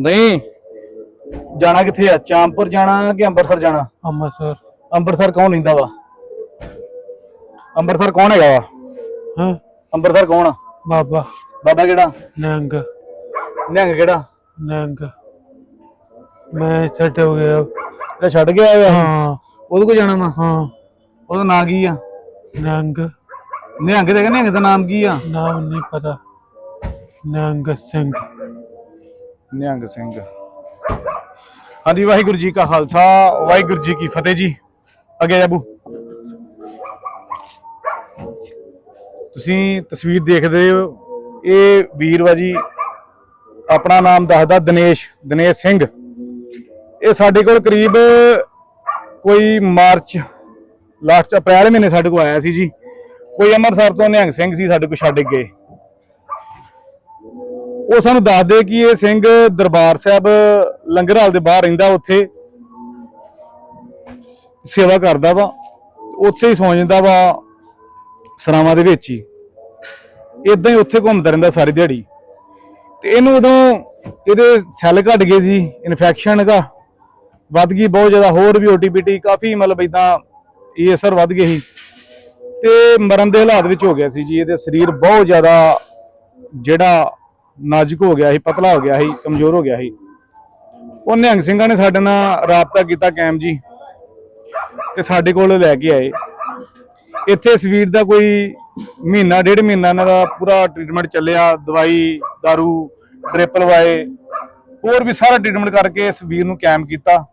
ਨਹੀਂ। ਜਾਣਾ ਕਿੱਥੇ ਆ? ਚਾਂਪੁਰ ਜਾਣਾ ਕਿ ਅੰਮ੍ਰਿਤਸਰ ਜਾਣਾ? ਅੰਮ੍ਰਿਤਸਰ। ਅੰਮ੍ਰਿਤਸਰ ਕੌਣ ਲੈਂਦਾ ਵਾ? ਅੰਮ੍ਰਿਤਸਰ ਕੌਣ ਹੈਗਾ ਵਾ? ਹਾਂ? ਅੰਮ੍ਰਿਤਸਰ ਕੌਣ ਆ? ਬਾਬਾ। ਬਾਬਾ ਕਿਹੜਾ? ਨੰਗ ਨਿਹੰਗ ਕਿਹੜਾ? ਨੰਗ ਮੈਂ ਛੱਡ ਹੋ ਗਿਆ। ਜਿਹੜਾ ਛੱਡ ਗਿਆ ਹੋਇਆ ਹਾਂ। ਉਹਦੇ ਕੋ ਜਾਣਾ ਵਾ? ਹਾਂ। ਉਹਦਾ ਨਾਂ ਕੀ ਆ? ਨੰਗ ਨਿਹੰਗ ਦੇ ਨਿਹੰਗ ਦਾ ਨਾਮ ਕੀ ਆ? ਨਾਮ ਨਹੀਂ ਪਤਾ। ਨੰਗ ਸਿੰਘ। ਨਿਹੰਗ ਸਿੰਘ। ਹਾਂਜੀ, ਵਾਹਿਗੁਰੂ ਜੀ ਕਾ ਖਾਲਸਾ, ਵਾਹਿਗੁਰੂ ਜੀ ਕੀ ਫਤਿਹ ਜੀ। ਅੱਗੇ ਜਾਬੂ ਤੁਸੀਂ ਤਸਵੀਰ ਦੇਖਦੇ ਹੋ, ਇਹ ਵੀਰ ਵਾ ਜੀ, ਆਪਣਾ ਨਾਮ ਦੱਸਦਾ ਦਿਨੇਸ਼ ਦਿਨੇਸ਼ ਸਿੰਘ। ਇਹ ਸਾਡੇ ਕੋਲ ਕਰੀਬ ਕੋਈ ਮਾਰਚ, ਲਾਸਟ ਅਪ੍ਰੈਲ ਮਹੀਨੇ ਸਾਡੇ ਕੋਲ ਆਇਆ ਸੀ ਜੀ। ਕੋਈ ਅੰਮ੍ਰਿਤਸਰ ਤੋਂ ਨਿਹੰਗ ਸਿੰਘ ਸੀ ਸਾਡੇ ਕੋਲ ਛੱਡ ਕੇ। ਗਏ ਉਹ ਸਾਨੂੰ ਦੱਸਦੇ ਕਿ ਇਹ ਸਿੰਘ ਦਰਬਾਰ ਸਾਹਿਬ ਲੰਗਰਹਾਲ ਦੇ ਬਾਹਰ ਰਹਿੰਦਾ, ਉੱਥੇ ਸੇਵਾ ਕਰਦਾ ਵਾ, ਉੱਥੇ ਹੀ ਸੌਂ ਜਾਂਦਾ ਵਾ ਸਰਾਵਾਂ ਦੇ ਵਿੱਚ ਹੀ। ਇਦਾਂ ਹੀ ਉੱਥੇ ਘੁੰਮਦਾ ਰਹਿੰਦਾ ਸਾਰੀ ਦਿਹਾੜੀ। ਤੇ ਇਹਨੂੰ ਉਦੋਂ ਇਹਦੇ ਸੈੱਲ ਘਟ ਗਏ ਸੀ ਇਨਫੈਕਸ਼ਨ ਦਾ, ਵੱਧ ਗਈ, ਬਹੁਤ ਜ਼ਿਆਦਾ, ਹੋਰ ਵੀ ਓਟੀਪੀਟੀ ਕਾਫੀ ਮਤਲਬ ਇਦਾਂ ਇਹ ਅਸਰ ਵੱਧ ਗਏ ਸੀ। ਤੇ ਮਰਨ ਦੇ ਹਾਲਾਤ ਵਿੱਚ ਹੋ ਗਿਆ ਸੀ ਜੀ, ਇਹਦੇ ਸਰੀਰ ਬਹੁਤ ਜ਼ਿਆਦਾ ਜਿਹੜਾ ਨਾਜ਼ੁਕ ਹੋ ਗਿਆ ਸੀ, ਪਤਲਾ ਹੋ ਗਿਆ ਸੀ, ਕਮਜ਼ੋਰ ਹੋ ਗਿਆ ਸੀ। ਉਹ ਨਿਹੰਗ ਸਿੰਘਾਂ ਨੇ ਸਾਡੇ ਨਾਲ ਰਾਬਤਾ ਕੀਤਾ ਕੈਮ ਜੀ ਤੇ ਸਾਡੇ ਕੋਲ ਲੈ ਕੇ ਆਏ। ਇੱਥੇ ਇਸ ਵੀਰ ਦਾ ਕੋਈ ਮਹੀਨਾ, ਡੇਢ ਮਹੀਨਾ ਇਹਨਾਂ ਦਾ ਪੂਰਾ ਟ੍ਰੀਟਮੈਂਟ ਚੱਲਿਆ, ਦਵਾਈ, दारू ਟ੍ਰਿਪਲ ਵਾਏ ਹੋਰ ਵੀ ਸਾਰਾ ਟ੍ਰੀਟਮੈਂਟ ਕਰਕੇ ਇਸ ਵੀਰ ਨੂੰ ਕਾਇਮ ਕੀਤਾ।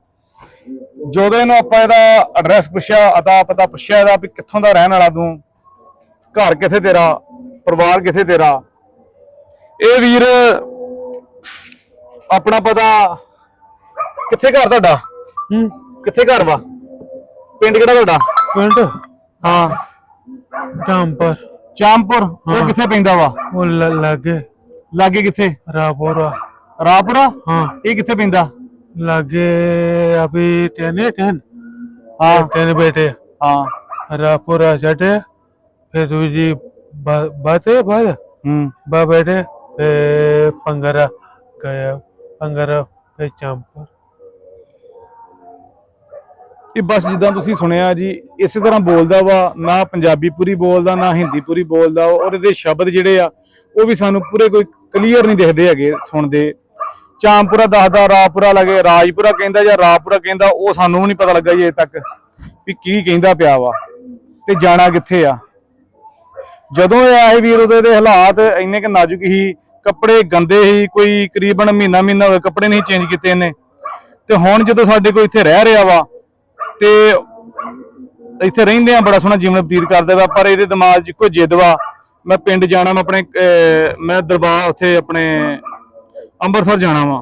ਜਦੋਂ ਇਹਨੂੰ ਆਪਾਂ ਇਹਦਾ ਐਡਰੈਸ ਪੁੱਛਿਆ ਅਤਾ ਪਤਾ ਪੁੱਛਿਆ ਇਹਦਾ ਵੀ ਕਿੱਥੋਂ ਦਾ ਰਹਿਣ ਵਾਲਾ ਤੂੰ? ਘਰ ਕਿੱਥੇ ਤੇਰਾ? ਪਰਿਵਾਰ ਕਿੱਥੇ ਤੇਰਾ? ਇਹ ਵੀਰ ਆਪਣਾ ਪਤਾ ਕਿੱਥੇ ਘਰ ਤੁਹਾਡਾ ਹੂੰ ਕਿੱਥੇ ਘਰ ਵਾ ਪਿੰਡ ਕਿਹੜਾ ਤੁਹਾਡਾ ਪਿੰਡ ਹਾਂ ਚਾਂਪਰ ਚਾਂਪੁਰ ਉਹ ਹਾਂ। ਕਿੱਥੇ ਪੈਂਦਾ ਵਾ ਉਹ ਲ- ਲਾਗੇ ਲਾਗੇ ਕਿੱਥੇ ਰਾਪੋਰਾ ਰਾਪੁਰਾ ਹਾਂ ਇਹ ਕਿੱਥੇ ਪੈਂਦਾ लागे अभी टेन है टेन ਹਾਂ टेन बैठे ਹਾਂ रापुरा चटे फिर दूजी बात है बाद ਹੂੰ बा बैठे फिर पंगरा गया पंगरा फिर चांपर ਇਹ ਬਸ ਜਿੱਦਾਂ ਤੁਸੀਂ ਸੁਣਿਆ ਜੀ ਇਸੇ ਤਰ੍ਹਾਂ ਬੋਲਦਾ ਵਾ ਨਾ ਪੰਜਾਬੀ ਪੂਰੀ ਬੋਲਦਾ ਨਾ ਹਿੰਦੀ ਪੂਰੀ ਬੋਲਦਾ ਔਰ ਇਹਦੇ ਸ਼ਬਦ ਜਿਹੜੇ ਆ ਉਹ ਵੀ ਸਾਨੂੰ ਪੂਰੇ ਕੋਈ ਕਲੀਅਰ ਨਹੀਂ ਦਿਖਦੇ ਹੈਗੇ ਸੁਣਦੇ ਚਾਂਪੁਰਾ ਦੱਸਦਾ ਰਾਪੁਰਾ ਲਗੇ ਰਾਜਪੁਰਾ ਕਹਿੰਦਾ ਜਾਂ ਰਾਪੁਰਾ ਕਹਿੰਦਾ ਉਹ ਸਾਨੂੰ ਵੀ ਨਹੀਂ ਪਤਾ ਲੱਗਾ ਜੀ ਅਜੇ ਤੱਕ ਵੀ ਕੀ ਕਹਿੰਦਾ ਪਿਆ ਵਾ ਤੇ ਜਾਣਾ ਕਿੱਥੇ ਆ ਜਦੋਂ ਇਹ ਆਏ ਵੀਰ ਉਹਦੇ ਦੇ ਹਾਲਾਤ ਇੰਨੇ ਕਿ ਨਾਜ਼ੁਕ ਹੀ ਕੱਪੜੇ ਗੰਦੇ ਹੀ, ਕੋਈ ਕਰੀਬਨ ਮਹੀਨਾ ਮਹੀਨਾ ਹੋਇਆ, ਕੱਪੜੇ ਨਹੀਂ ਚੇਂਜ ਕੀਤੇ ਇਹਨੇ। ਤੇ ਹੁਣ ਜਦੋਂ ਸਾਡੇ ਕੋਲ ਇੱਥੇ ਰਹਿ ਰਿਹਾ ਵਾ, ਤੇ ਇੱਥੇ ਰਹਿੰਦੇ ਆ, ਬੜਾ ਸੋਹਣਾ ਜੀਵਨ ਬਤੀਤ ਕਰਦਾ ਵਾ, ਪਰ ਇਹਦੇ ਦਿਮਾਗ 'ਚ ਇੱਕੋ ਜਿੱਦ ਵਾ, ਮੈਂ ਪਿੰਡ ਜਾਣਾ, ਮੈਂ ਆਪਣੇ ਮੈਂ ਦਰਬਾਰ, ਉੱਥੇ ਆਪਣੇ ਅੰਮ੍ਰਿਤਸਰ ਜਾਣਾ ਵਾ।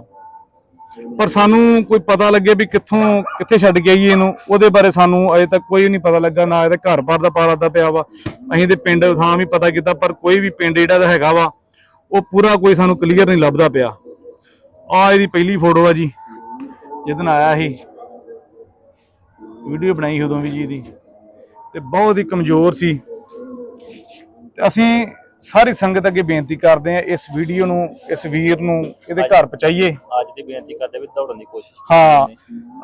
ਪਰ ਸਾਨੂੰ ਕੋਈ ਪਤਾ ਲੱਗੇ ਵੀ ਕਿੱਥੋਂ, ਕਿੱਥੇ ਛੱਡ ਕੇ ਆਈਏ ਇਹਨੂੰ, ਉਹਦੇ ਬਾਰੇ ਸਾਨੂੰ ਅਜੇ ਤੱਕ ਕੋਈ ਨਹੀਂ ਪਤਾ ਲੱਗਾ, ਨਾ ਇਹਦੇ ਘਰ-ਬਾਰ ਦਾ ਪਤਾ ਲੱਗਦਾ ਪਿਆ ਵਾ। ਅਸੀਂ ਤੇ ਪਿੰਡ ਥਾਂ ਵੀ ਪਤਾ ਕੀਤਾ, ਪਰ ਕੋਈ ਵੀ ਪਿੰਡ ਜਿਹੜਾ ਹੈਗਾ ਵਾ ਉਹ ਪੂਰਾ ਕੋਈ ਸਾਨੂੰ ਕਲੀਅਰ ਨਹੀਂ ਲੱਭਦਾ ਪਿਆ। ਆ ਇਹਦੀ ਪਹਿਲੀ ਫੋਟੋ ਆ ਜੀ। ਜਿੱਦਣ ਆਇਆ ਸੀ। ਵੀਡੀਓ ਬਣਾਈ ਉਦੋਂ ਵੀ ਜੀ ਇਹਦੀ ਤੇ ਬਹੁਤ ਹੀ ਕਮਜ਼ੋਰ ਸੀ। ਤੇ ਅਸੀਂ ਸਾਰੀ ਸੰਗਤ ਅੱਗੇ ਬੇਨਤੀ ਕਰਦੇ ਹਾਂ ਇਸ ਵੀਡੀਓ ਨੂੰ ਇਸ ਵੀਰ ਨੂੰ ਇਹਦੇ ਘਰ ਪਹੁੰਚਾਈਏ। ਅੱਜ ਦੀ ਬੇਨਤੀ ਕਰਦੇ ਵੀ ਦੌੜਨ ਦੀ ਕੋਸ਼ਿਸ਼ ਹਾਂ।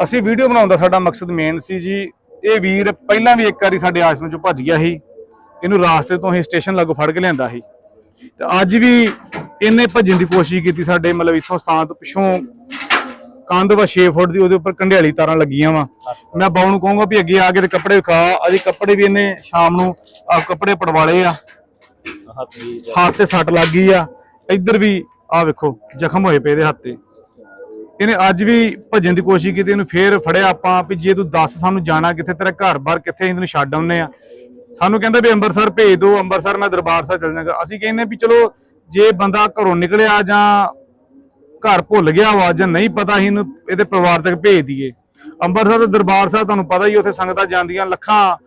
ਅਸੀਂ ਵੀਡੀਓ ਬਣਾਉਣ ਦਾ ਸਾਡਾ ਮਕਸਦ ਮੇਨ ਸੀ ਜੀ ਇਹ ਵੀਰ ਪਹਿਲਾਂ ਵੀ ਇੱਕ ਵਾਰੀ ਸਾਡੇ ਆਸ਼ਰਮ ਚੋਂ ਭੱਜ ਗਿਆ ਸੀ। ਇਹਨੂੰ ਰਾਸਤੇ ਤੋਂ ਹੀ ਸਟੇਸ਼ਨ ਲਾਗੋਂ ਫੜ ਕੇ ਲਿਆਂਦਾ ਸੀ। ਤੇ ਅੱਜ ਵੀ ਇਹਨੇ ਭੱਜਣ ਦੀ ਕੋਸ਼ਿਸ਼ ਕੀਤੀ ਸਾਡੇ ਮਤਲਬ ਇੱਥੋਂ ਸਥਾਨ ਤੋਂ ਪਿੱਛੋਂ। ਕੰਧ ਵਾ 6 ਫੁੱਟ ਦੀ ਉਹਦੇ ਉੱਪਰ ਕੰਢਿਆਲੀ ਤਾਰਾਂ ਲੱਗੀਆਂ ਵਾ। ਮੈਂ ਬਾਉ ਨੂੰ ਕਹੂੰਗਾ ਵੀ ਅੱਗੇ ਆ ਕੇ ਤੇ ਕੱਪੜੇ ਵਿਖਾ। ਅਜੇ ਕੱਪੜੇ ਵੀ ਇਹਨੇ ਸ਼ਾਮ ਨੂੰ ਆ ਕੱਪੜੇ ਪੜਵਾਲੇ ਆ। ਹੱਥ ਤੇ ਸੱਟ ਲੱਗ ਗਈ ਆ। ਇੱਧਰ ਵੀ ਆ ਵੇਖੋ ਜ਼ਖਮ ਹੋਏ ਪਏ ਇਹਦੇ ਹੱਥ ਤੇ। ਇਹਨੇ ਅੱਜ ਵੀ ਭੱਜਣ ਦੀ ਕੋਸ਼ਿਸ਼ ਕੀਤੀ ਇਹਨੂੰ ਫੇਰ ਫੜਿਆ ਆਪਾਂ ਵੀ ਜੇ ਤੂੰ ਦੱਸ ਸਾਨੂੰ ਜਾਣਾ ਕਿੱਥੇ ਤੇਰਾ ਘਰ-ਬਾਰ ਕਿੱਥੇ ਤੈਨੂੰ ਛੱਡ ਆਉਨੇ ਆ। ਸਾਨੂੰ ਕਹਿੰਦਾ ਵੀ ਅੰਮ੍ਰਿਤਸਰ ਭੇਜ ਦਿਓ ਅੰਮ੍ਰਿਤਸਰ ਮੈਂ ਦਰਬਾਰ ਸਾਹਿਬ ਚੱਲ ਜਾਗਾ। ਅਸੀਂ ਕਹਿੰਦੇ ਵੀ ਚਲੋ ਜੇ ਬੰਦਾ ਘਰੋਂ ਨਿਕਲਿਆ ਜਾਂ ਘਰ ਭੁੱਲ ਗਿਆ ਵਾ ਜਾਂ ਨਹੀਂ ਪਤਾ ਅਸੀਂ ਇਹਨੂੰ ਇਹਦੇ ਪਰਿਵਾਰ ਤੱਕ ਭੇਜ ਦਈਏ। ਅੰਮ੍ਰਿਤਸਰ ਤੇ ਦਰਬਾਰ ਸਾਹਿਬ ਤੁਹਾਨੂੰ ਪਤਾ ਹੀ ਉੱਥੇ ਸੰਗਤਾਂ ਜਾਂਦੀਆਂ ਲੱਖਾਂ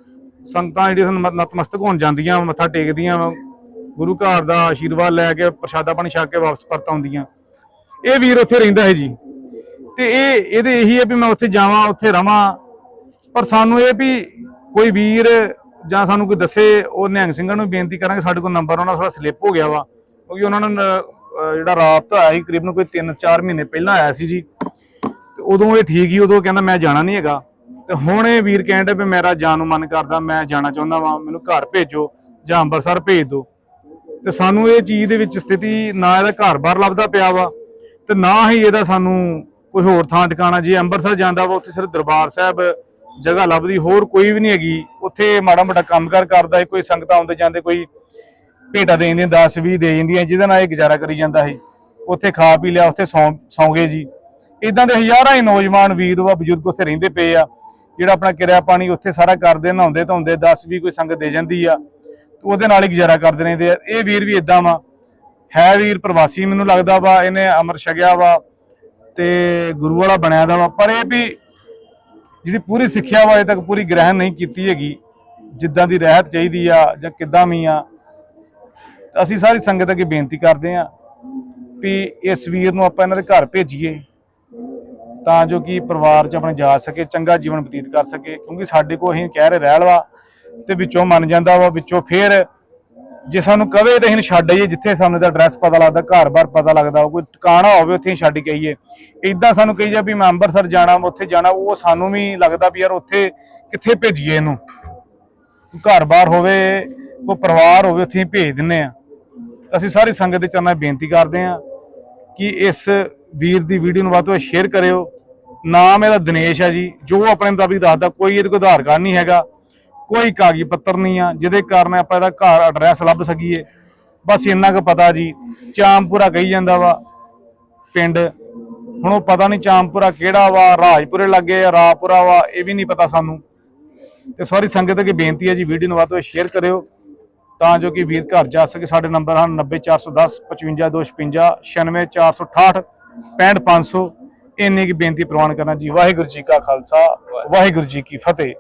ਸੰਗਤਾਂ ਜਿਹੜੀਆਂ ਨਤਮਸਤਕ ਹੋਣ ਜਾਂਦੀਆਂ ਮੱਥਾ ਟੇਕਦੀਆਂ ਵਾਂ, ਗੁਰੂ ਘਰ ਦਾ ਆਸ਼ੀਰਵਾਦ ਲੈ ਕੇ ਪ੍ਰਸ਼ਾਦਾ ਪਾਣੀ ਛਕ ਕੇ ਵਾਪਸ ਪਰਤ ਆਉਂਦੀਆਂ। ਇਹ ਵੀਰ ਉੱਥੇ ਰਹਿੰਦਾ ਹੈ ਜੀ। ਤੇ ਇਹ ਇਹਦੇ ਇਹੀ ਹੈ ਵੀ ਮੈਂ ਉੱਥੇ ਜਾਵਾਂ ਉੱਥੇ ਰਵਾਂ। ਪਰ ਸਾਨੂੰ ਇਹ ਵੀ ਕੋਈ ਵੀਰ ਜਾਂ ਸਾਨੂੰ ਕੋਈ ਦੱਸੇ, ਉਹ ਨਿਹੰਗ ਸਿੰਘਾਂ ਨੂੰ ਬੇਨਤੀ ਕਰਾਂਗੇ, ਸਾਡੇ ਕੋਲ ਨੰਬਰ ਉਹਨਾਂ ਦਾ ਸਲਿੱਪ ਹੋ ਗਿਆ ਵਾ। ਕਿਉਂਕਿ ਉਹਨਾਂ ਨੂੰ ਜਿਹੜਾ ਰਾਬਤਾ ਹੋਇਆ ਸੀ ਕਰੀਬਨ ਕੋਈ 3-4 ਮਹੀਨੇ ਪਹਿਲਾਂ ਆਇਆ ਸੀ ਜੀ। ਤੇ ਉਦੋਂ ਇਹ ਠੀਕ ਹੀ ਉਦੋਂ ਕਹਿੰਦਾ ਮੈਂ ਜਾਣਾ ਨਹੀਂ ਹੈਗਾ। ਤੇ ਹੁਣ ਇਹ ਵੀਰ ਕਹਿੰਦੇ ਵੀ ਮੇਰਾ ਜਾਣ ਨੂੰ ਮਨ ਕਰਦਾ, ਮੈਂ ਜਾਣਾ ਚਾਹੁੰਦਾ ਵਾਂ, ਮੈਨੂੰ ਘਰ ਭੇਜੋ ਜਾਂ ਅੰਮ੍ਰਿਤਸਰ ਭੇਜ ਦਿਓ ਤੇ ਸਾਨੂੰ ਇਹ ਚੀਜ਼ ਦੇ ਵਿੱਚ ਸਥਿਤੀ ਨਾ ਇਹਦਾ ਘਰ-ਬਾਰ ਲੱਭਦਾ ਪਿਆ ਵਾ, ਤੇ ਨਾ ਹੀ ਇਹਦਾ ਸਾਨੂੰ ਕੋਈ ਹੋਰ ਥਾਂ ਟਿਕਾਣਾ। ਜੇ ਅੰਮ੍ਰਿਤਸਰ ਜਾਂਦਾ ਵਾ, ਉੱਥੇ ਸਿਰਫ ਦਰਬਾਰ ਸਾਹਿਬ ਜਗ੍ਹਾ ਲੱਭਦੀ, ਹੋਰ ਕੋਈ ਵੀ ਨਹੀਂ ਹੈਗੀ। ਉੱਥੇ ਮਾੜਾ ਮੋਟਾ ਕੰਮਕਾਰ ਕਰਦਾ ਹੈ ਕੋਈ ਸੰਗਤਾਂ ਆਉਂਦੇ ਜਾਂਦੇ, ਕੋਈ ਭੇਟਾ ਦੇ ਜਾਂਦੀਆਂ 10 20 ਦੇ ਜਾਂਦੀਆਂ ਜਿਹਦੇ ਨਾਲ ਇਹ ਗੁਜ਼ਾਰਾ ਕਰੀ ਜਾਂਦਾ ਸੀ। ਉੱਥੇ ਖਾ ਪੀ ਲਿਆ, ਉੱਥੇ ਸੌਂ ਸੌਂ ਗਏ ਜੀ। ਇਦਾਂ ਦੇ ਹਜ਼ਾਰਾਂ ਹੀ ਨੌਜਵਾਨ ਵੀਰ ਵਾ ਬਜ਼ੁਰਗ ਉੱਥੇ ਰਹਿੰਦੇ ਪਏ ਆ। ਜਿਹੜਾ ਆਪਣਾ ਕਿਰਿਆ ਪਾਣੀ ਉੱਥੇ ਸਾਰਾ ਕਰਦੇ, ਨਹਾਉਂਦੇ, ਧੋਂਦੇ 10 20 ਕੋਈ ਸੰਗਤ ਦੇ ਜਾਂਦੀ ਆ। ਤੇ ਉਹਦੇ ਨਾਲ ਹੀ ਗੁਜ਼ਾਰਾ ਕਰਦੇ ਰਹਿੰਦੇ ਆ। ਇਹ ਵੀਰ ਵੀ ਇਦਾਂ ਵਾ। ਹੈ ਵੀਰ ਪ੍ਰਵਾਸੀ, ਮੈਨੂੰ ਲੱਗਦਾ ਵਾ, ਇਹਨੇ ਅਮਰ ਛਕਿਆ ਵਾ ਤੇ ਗੁਰੂ ਵਾਲਾ ਬਣਿਆ ਦਾ ਵਾ। ਪਰ ਇਹ ਵੀ ਜਿਹੜੀ ਪੂਰੀ ਸਿੱਖਿਆ ਵਾ ਅਜੇ ਤੱਕ ਪੂਰੀ ਗ੍ਰਹਿਣ ਨਹੀਂ ਕੀਤੀ ਹੈਗੀ। ਜਿੱਦਾਂ ਦੀ ਰਹਿਤ ਚਾਹੀਦੀ ਆ ਜਾਂ ਕਿੱਦਾਂ ਵੀ ਆ। ਅਸੀਂ ਸਾਰੀ ਸੰਗਤ ਅੱਗੇ ਬੇਨਤੀ ਕਰਦੇ ਆ ਵੀ ਇਸ ਵੀਰ ਨੂੰ ਆਪਾਂ ਇਹਨਾਂ ਦੇ ਘਰ ਭੇਜੀਏ। ਤਾਂ ਜੋ ਕਿ ਪਰਿਵਾਰ 'ਚ ਆਪਣੇ ਜਾ ਸਕੇ, ਚੰਗਾ ਜੀਵਨ ਬਤੀਤ ਕਰ ਸਕੇ। ਕਿਉਂਕਿ ਸਾਡੇ ਕੋਲ ਅਸੀਂ ਕਹਿ ਰਹੇ ਰਹਿ ਲਵਾ ਤੇ ਵਿੱਚੋਂ ਮੰਨ ਜਾਂਦਾ ਵਾ, ਵਿੱਚੋਂ ਫੇਰ ਜੇ ਸਾਨੂੰ ਕਵੇ ਤਾਂ ਇਹਨੂੰ ਛੱਡ ਆਈਏ, ਜਿੱਥੇ ਸਾਨੂੰ ਦਾ ਐਡਰੈਸ ਪਤਾ ਲੱਗਦਾ ਘਰ-ਬਾਰ ਪਤਾ ਲੱਗਦਾ ਕੋਈ ਟਿਕਾਣਾ ਹੋਵੇ, ਉੱਥੇ ਹੀ ਛੱਡ ਕੇ ਆਈਏ। ਇਦਾਂ ਸਾਨੂੰ ਕਹੀ ਜਾ ਵੀ ਮੈਂ ਅੰਮ੍ਰਿਤਸਰ ਜਾਣਾ ਉੱਥੇ ਜਾਣਾ, ਉਹ ਸਾਨੂੰ ਵੀ ਲੱਗਦਾ ਵੀ ਯਾਰ ਉੱਥੇ ਕਿੱਥੇ ਭੇਜੀਏ ਇਹਨੂੰ। ਘਰ-ਬਾਰ ਹੋਵੇ, ਕੋਈ ਪਰਿਵਾਰ ਹੋਵੇ, ਉੱਥੇ ਹੀ ਭੇਜ ਦਿੰਨੇ ਆ। ਅਸੀਂ ਸਾਰੀ ਸੰਗਤ ਦੇ ਚਰਨਾਂ ਬੇਨਤੀ ਕਰਦੇ ਆ ਕਿ ਇਸ ਵੀਰ ਦੀ ਵੀਡੀਓ ਨੂੰ ਵੱਧ ਤੋਂ ਵੱਧ ਸ਼ੇਅਰ ਕਰਿਓ। ਨਾਮ ਇਹਦਾ ਦਿਨੇਸ਼ ਹੈ ਜੀ, ਜੋ ਆਪਣੇ ਮੁਤਾਬਿਕ ਦੱਸਦਾ, ਕੋਈ ਇਹਦੇ ਕੋਲ ਆਧਾਰ ਕਾਰਡ ਨਹੀਂ ਹੈਗਾ। ਕੋਈ ਕਾਗਜ਼ ਪੱਤਰ ਨਹੀਂ ਆ, ਜਿਹਦੇ ਕਾਰਨ ਆਪਾਂ ਇਹਦਾ ਘਰ ਐਡਰੈਸ ਲੱਭ ਸਕੀਏ। ਬਸ ਇੰਨਾ ਕੁ ਪਤਾ ਜੀ ਚਾਮਪੁਰਾ ਕਹੀ ਜਾਂਦਾ ਵਾ, ਪਿੰਡ। ਹੁਣ ਉਹ ਪਤਾ ਨਹੀਂ ਚਾਮਪੁਰਾ ਕਿਹੜਾ ਵਾ, ਰਾਜਪੁਰੇ ਲੱਗੇ ਆ, ਰਾਪੁਰਾ ਵਾ, ਇਹ ਵੀ ਨਹੀਂ ਪਤਾ ਸਾਨੂੰ। ਤੇ ਸਾਰੀ ਸੰਗਤ ਅੱਗੇ ਬੇਨਤੀ ਹੈ ਜੀ, ਵੀਡੀਓ ਨੂੰ ਵੱਧ ਤੋਂ ਵੱਧ ਸ਼ੇਅਰ ਕਰਿਓ। ਤਾਂ ਜੋ ਕਿ ਵੀਰ ਘਰ ਜਾ ਸਕੇ। ਸਾਡੇ ਨੰਬਰ ਹਨ 90410 55256 96468 65500 ਇੰਨੀ ਕੀ ਬੇਨਤੀ ਪ੍ਰਵਾਨ ਕਰਨਾ ਜੀ। ਵਾਹਿਗੁਰੂ ਜੀ ਕਾ ਖਾਲਸਾ, ਵਾਹਿਗੁਰੂ ਜੀ ਕੀ ਫਤਿਹ।